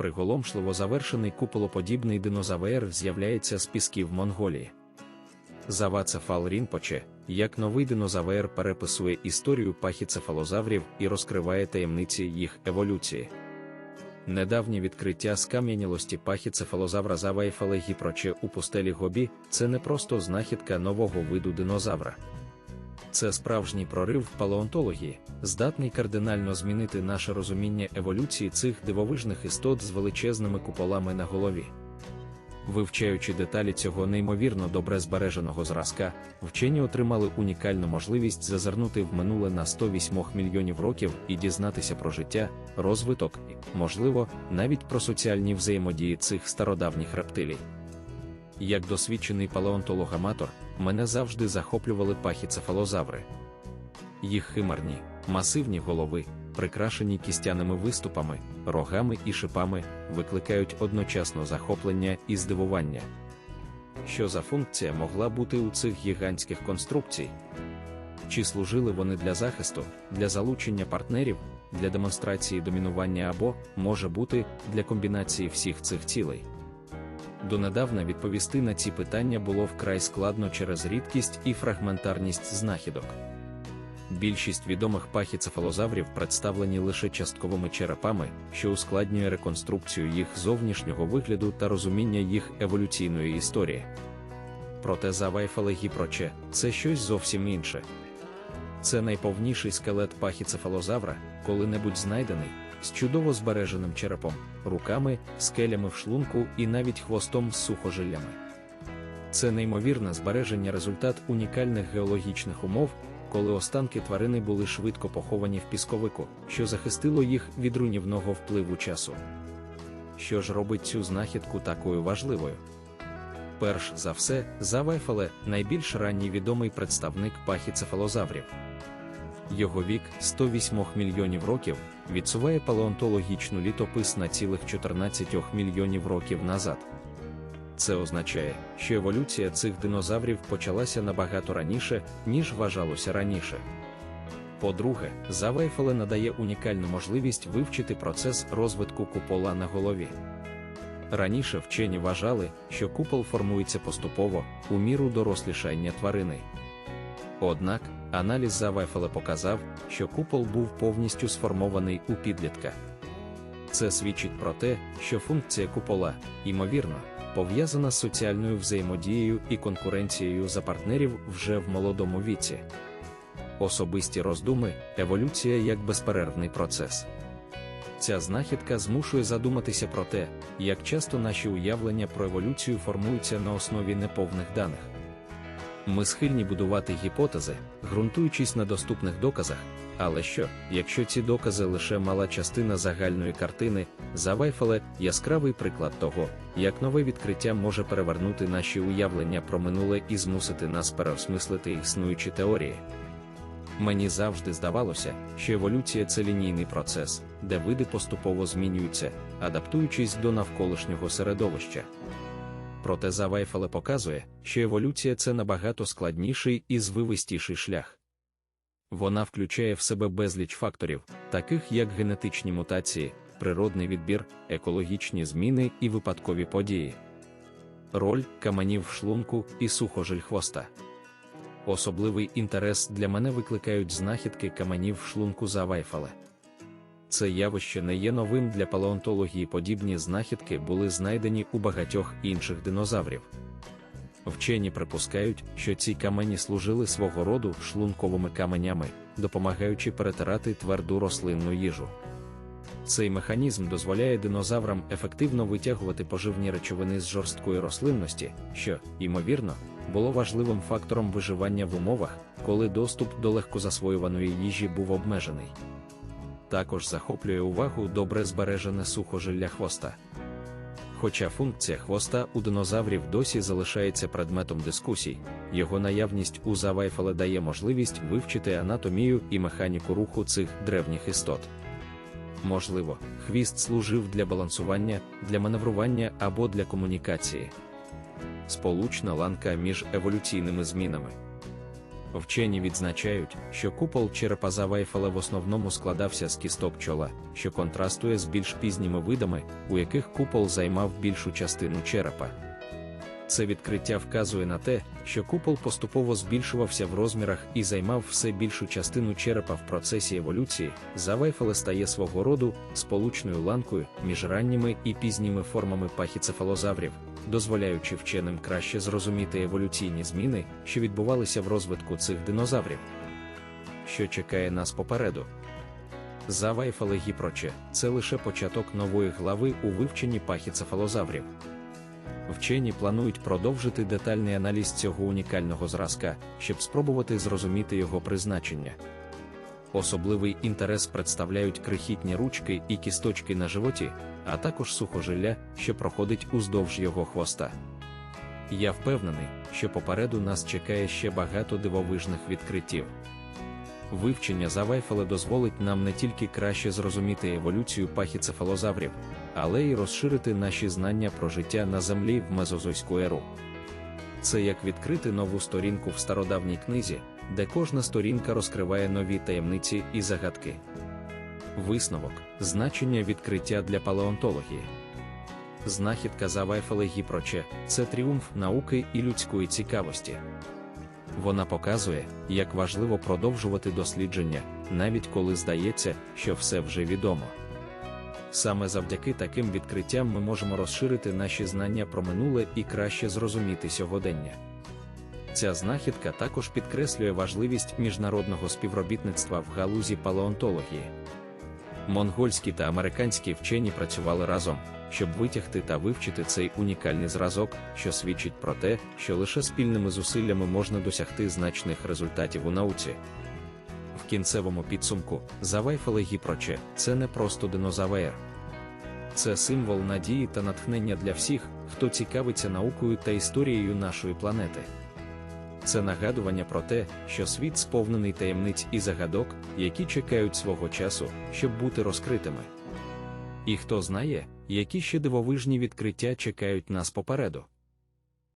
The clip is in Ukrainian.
приголомшливо завершений куполоподібний динозавр з'являється з пісків Монголії. Завацефал Рінпоче, як новий динозавр переписує історію пахіцефалозаврів і розкриває таємниці їх еволюції. Недавнє відкриття скам'янілості пахіцефалозавра Завайфале гіпроче у пустелі Гобі це не просто знахідка нового виду динозавра. Це справжній прорив в палеонтології, здатний кардинально змінити наше розуміння еволюції цих дивовижних істот з величезними куполами на голові. Вивчаючи деталі цього неймовірно добре збереженого зразка, вчені отримали унікальну можливість зазирнути в минуле на 108 мільйонів років і дізнатися про життя, розвиток і, можливо, навіть про соціальні взаємодії цих стародавніх рептилій. Як досвідчений палеонтолог-аматор, мене завжди захоплювали пахіцефалозаври. Їх химерні, масивні голови, прикрашені кістяними виступами, рогами і шипами, викликають одночасно захоплення і здивування. Що за функція могла бути у цих гігантських конструкцій? Чи служили вони для захисту, для залучення партнерів, для демонстрації домінування або, може бути, для комбінації всіх цих цілей? Донедавна відповісти на ці питання було вкрай складно через рідкість і фрагментарність знахідок. Більшість відомих пахіцефалозаврів представлені лише частковими черепами, що ускладнює реконструкцію їх зовнішнього вигляду та розуміння їх еволюційної історії. Проте завайфале гіпроче це щось зовсім інше. Це найповніший скелет пахіцефалозавра, коли-небудь знайдений, з чудово збереженим черепом, руками, скелями в шлунку і навіть хвостом з сухожиллями. Це неймовірне збереження результат унікальних геологічних умов, коли останки тварини були швидко поховані в пісковику, що захистило їх від руйнівного впливу часу. Що ж робить цю знахідку такою важливою? Перш за все, Завайфале найбільш ранній відомий представник пахіцефалозаврів. Його вік 108 мільйонів років відсуває палеонтологічну літопис на цілих 14 мільйонів років назад. Це означає, що еволюція цих динозаврів почалася набагато раніше, ніж вважалося раніше. По-друге, Завайфале надає унікальну можливість вивчити процес розвитку купола на голові. Раніше вчені вважали, що купол формується поступово у міру дорослішання тварини. Однак, аналіз Завайфале показав, що купол був повністю сформований у підлітка. Це свідчить про те, що функція купола, ймовірно, пов'язана з соціальною взаємодією і конкуренцією за партнерів вже в молодому віці. Особисті роздуми, еволюція як безперервний процес. Ця знахідка змушує задуматися про те, як часто наші уявлення про еволюцію формуються на основі неповних даних. Ми схильні будувати гіпотези, ґрунтуючись на доступних доказах, але що, якщо ці докази лише мала частина загальної картини, Завайфале яскравий приклад того, як нове відкриття може перевернути наші уявлення про минуле і змусити нас переосмислити існуючі теорії. Мені завжди здавалося, що еволюція це лінійний процес, де види поступово змінюються, адаптуючись до навколишнього середовища. Проте Завайфале показує, що еволюція це набагато складніший і звивистіший шлях. Вона включає в себе безліч факторів, таких як генетичні мутації, природний відбір, екологічні зміни і випадкові події. Роль каменів шлунку і сухожиль хвоста. Особливий інтерес для мене викликають знахідки каменів шлунку Завайфале. Це явище не є новим для палеонтології. Подібні знахідки були знайдені у багатьох інших динозаврів. Вчені припускають, що ці камені служили свого роду шлунковими каменями, допомагаючи перетирати тверду рослинну їжу. Цей механізм дозволяє динозаврам ефективно витягувати поживні речовини з жорсткої рослинності, що, ймовірно, було важливим фактором виживання в умовах, коли доступ до легкозасвоюваної їжі був обмежений. Також захоплює увагу добре збережене сухожилля хвоста. Хоча функція хвоста у динозаврів досі залишається предметом дискусій, його наявність у Завайфале дає можливість вивчити анатомію і механіку руху цих древніх істот. Можливо, хвіст служив для балансування, для маневрування або для комунікації. Сполучна ланка між еволюційними змінами. Вчені відзначають, що купол черепа Завайфеле в основному складався з кісток чола, що контрастує з більш пізніми видами, у яких купол займав більшу частину черепа. Це відкриття вказує на те, що купол поступово збільшувався в розмірах і займав все більшу частину черепа в процесі еволюції. Завайфеле стає свого роду сполучною ланкою між ранніми і пізніми формами пахіцефалозаврів, дозволяючи вченим краще зрозуміти еволюційні зміни, що відбувалися в розвитку цих динозаврів. Що чекає нас попереду? Завайфеле гіпроче це лише початок нової глави у вивченні пахіцефалозаврів. Вчені планують продовжити детальний аналіз цього унікального зразка, щоб спробувати зрозуміти його призначення. Особливий інтерес представляють крихітні ручки і кісточки на животі, а також сухожилля, що проходить уздовж його хвоста. Я впевнений, що попереду нас чекає ще багато дивовижних відкриттів. Вивчення Завайфеле дозволить нам не тільки краще зрозуміти еволюцію пахіцефалозаврів, але й розширити наші знання про життя на землі в мезозойську еру. Це як відкрити нову сторінку в стародавній книзі, де кожна сторінка розкриває нові таємниці і загадки. Висновок значення відкриття для палеонтології. Знахідка Завайфеле Гіпроче це тріумф науки і людської цікавості. Вона показує, як важливо продовжувати дослідження, навіть коли здається, що все вже відомо. Саме завдяки таким відкриттям ми можемо розширити наші знання про минуле і краще зрозуміти сьогодення. Ця знахідка також підкреслює важливість міжнародного співробітництва в галузі палеонтології. Монгольські та американські вчені працювали разом, щоб витягти та вивчити цей унікальний зразок, що свідчить про те, що лише спільними зусиллями можна досягти значних результатів у науці. В кінцевому підсумку Завайфеле гіпроче це не просто динозавр. Це символ надії та натхнення для всіх, хто цікавиться наукою та історією нашої планети. Це нагадування про те, що світ сповнений таємниць і загадок, які чекають свого часу, щоб бути розкритими. І хто знає, які ще дивовижні відкриття чекають нас попереду.